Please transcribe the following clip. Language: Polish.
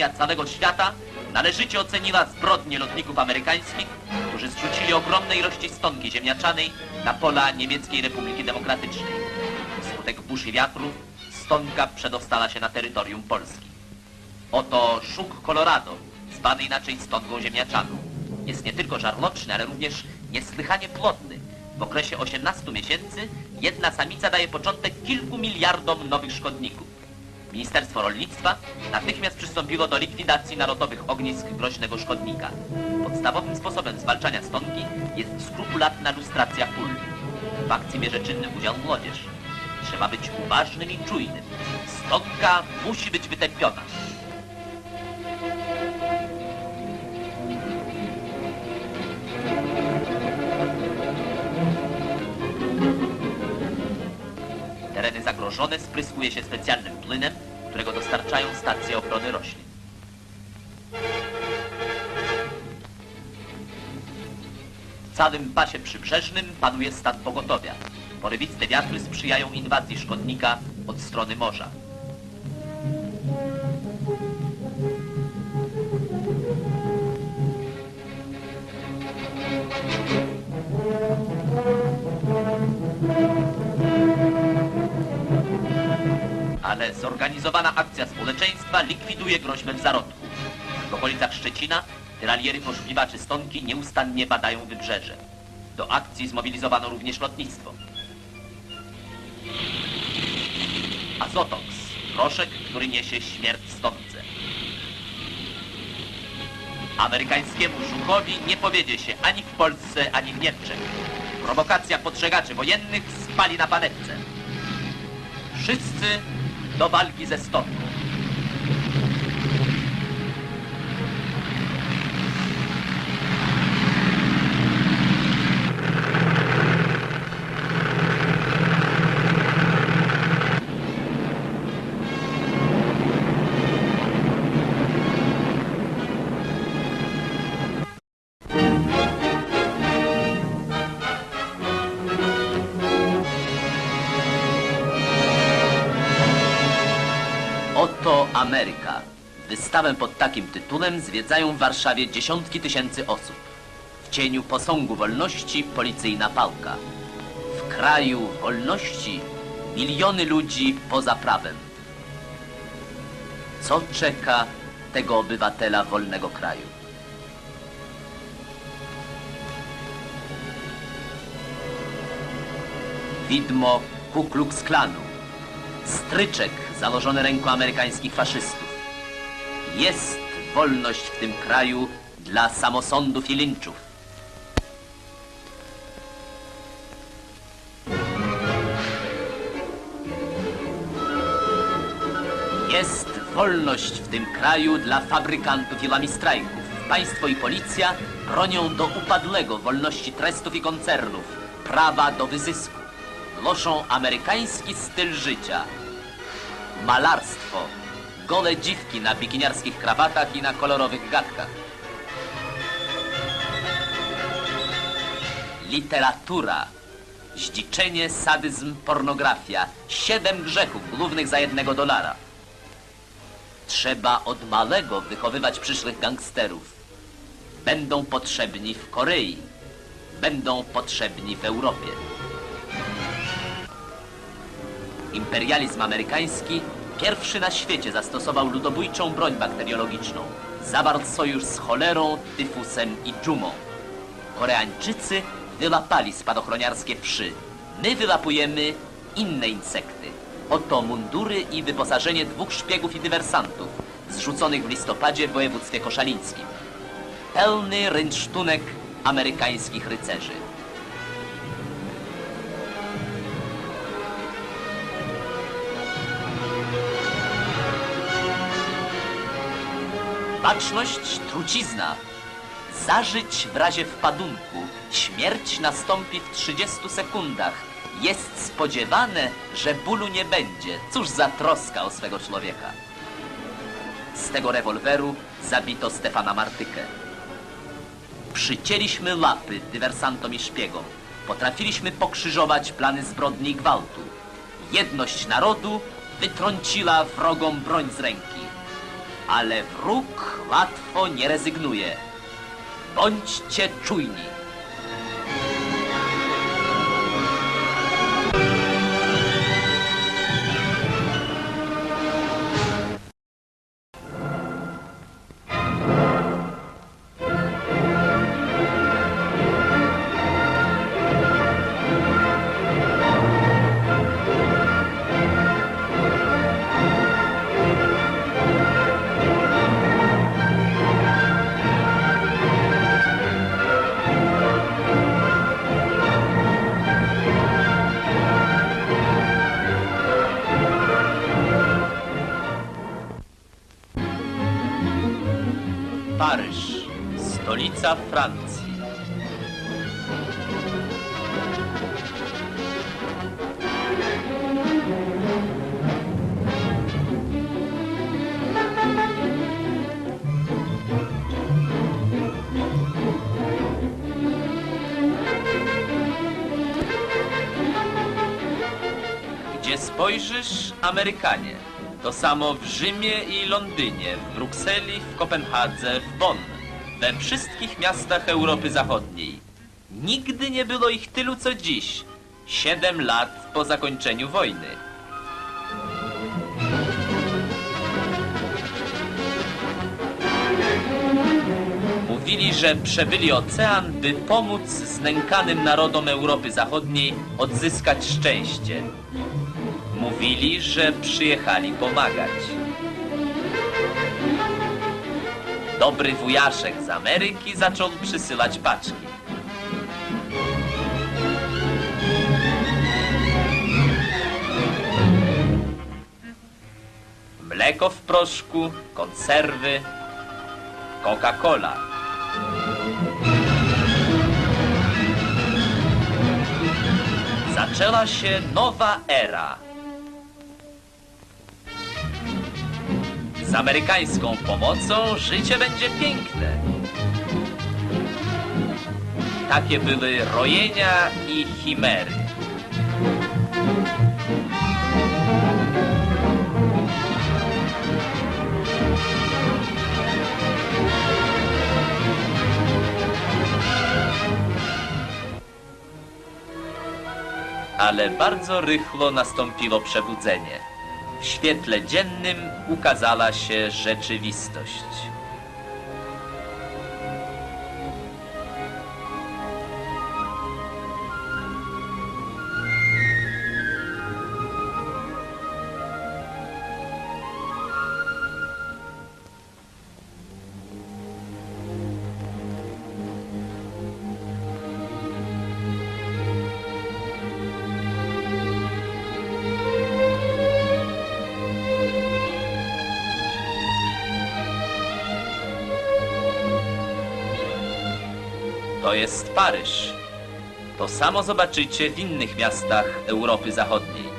opinia całego świata należycie oceniła zbrodnie lotników amerykańskich, którzy zrzucili ogromne ilości stonki ziemniaczanej na pola Niemieckiej Republiki Demokratycznej. Wskutek burz i wiatrów stonka przedostała się na terytorium Polski. Oto szuk Colorado, zwany inaczej stonką ziemniaczaną. Jest nie tylko żarłoczny, ale również niesłychanie plodny. W okresie 18 miesięcy jedna samica daje początek kilku miliardom nowych szkodników. Ministerstwo Rolnictwa natychmiast przystąpiło do likwidacji narodowych ognisk groźnego szkodnika. Podstawowym sposobem zwalczania stonki jest skrupulatna lustracja pól. W akcji bierze czynny udział młodzież. Trzeba być uważnym i czujnym. Stonka musi być wytępiona. Zagrożone spryskuje się specjalnym płynem, którego dostarczają stacje ochrony roślin. W całym pasie przybrzeżnym panuje stan pogotowia. Porywiste wiatry sprzyjają inwazji szkodnika od strony morza. Ale zorganizowana akcja społeczeństwa likwiduje groźbę zarodku. W okolicach Szczecina tyraliery poszukiwaczy stonki nieustannie badają wybrzeże. Do akcji zmobilizowano również lotnictwo. Azotox, proszek, który niesie śmierć stonce. Amerykańskiemu żukowi nie powiedzie się ani w Polsce, ani w Niemczech. Prowokacja podżegaczy wojennych spali na panewce. Wszyscy do walki ze stonką. Ameryka. Wystawę pod takim tytułem zwiedzają w Warszawie dziesiątki tysięcy osób. W cieniu posągu wolności policyjna pałka. W kraju wolności miliony ludzi poza prawem. Co czeka tego obywatela wolnego kraju? Widmo Ku Klux Klanu. Stryczek założony ręką amerykańskich faszystów. Jest wolność w tym kraju dla samosądów i linczów. Jest wolność w tym kraju dla fabrykantów i lamistrajków. Państwo i policja bronią do upadłego wolności trestów i koncernów, prawa do wyzysku. Głoszą amerykański styl życia, malarstwo, gole dziwki na bikiniarskich krawatach i na kolorowych gadkach. Literatura, zdziczenie, sadyzm, pornografia. Siedem grzechów głównych za jednego dolara. Trzeba od malego wychowywać przyszłych gangsterów. Będą potrzebni w Korei. Będą potrzebni w Europie. Imperializm amerykański pierwszy na świecie zastosował ludobójczą broń bakteriologiczną. Zawarł sojusz z cholerą, tyfusem i dżumą. Koreańczycy wyłapali spadochroniarskie wszy. My wyłapujemy inne insekty. Oto mundury i wyposażenie dwóch szpiegów i dywersantów zrzuconych w listopadzie w województwie koszalińskim. Pełny rynsztunek amerykańskich rycerzy. Baczność trucizna. Zażyć w razie wpadunku. Śmierć nastąpi w 30 sekundach. Jest spodziewane, że bólu nie będzie. Cóż za troska o swego człowieka. Z tego rewolweru zabito Stefana Martykę. Przycięliśmy lapy dywersantom i szpiegom. Potrafiliśmy pokrzyżować plany zbrodni i gwałtu. Jedność narodu wytrąciła wrogom broń z ręki. Ale wróg łatwo nie rezygnuje. Bądźcie czujni. Paryż, stolica Francji. Gdzie spojrzysz, Amerykanie. To samo w Rzymie i Londynie, w Brukseli, w Kopenhadze, w Bonn, we wszystkich miastach Europy Zachodniej. Nigdy nie było ich tylu co dziś, siedem lat po zakończeniu wojny. Mówili, że przebyli ocean, by pomóc znękanym narodom Europy Zachodniej odzyskać szczęście. Mówili, że przyjechali pomagać. Dobry wujaszek z Ameryki zaczął przysyłać paczki. Mleko w proszku, konserwy, Coca-Cola. Zaczęła się nowa era. Z amerykańską pomocą życie będzie piękne. Takie były rojenia i chimery. Ale bardzo rychło nastąpiło przebudzenie. W świetle dziennym ukazała się rzeczywistość. To jest Paryż. To samo zobaczycie w innych miastach Europy Zachodniej.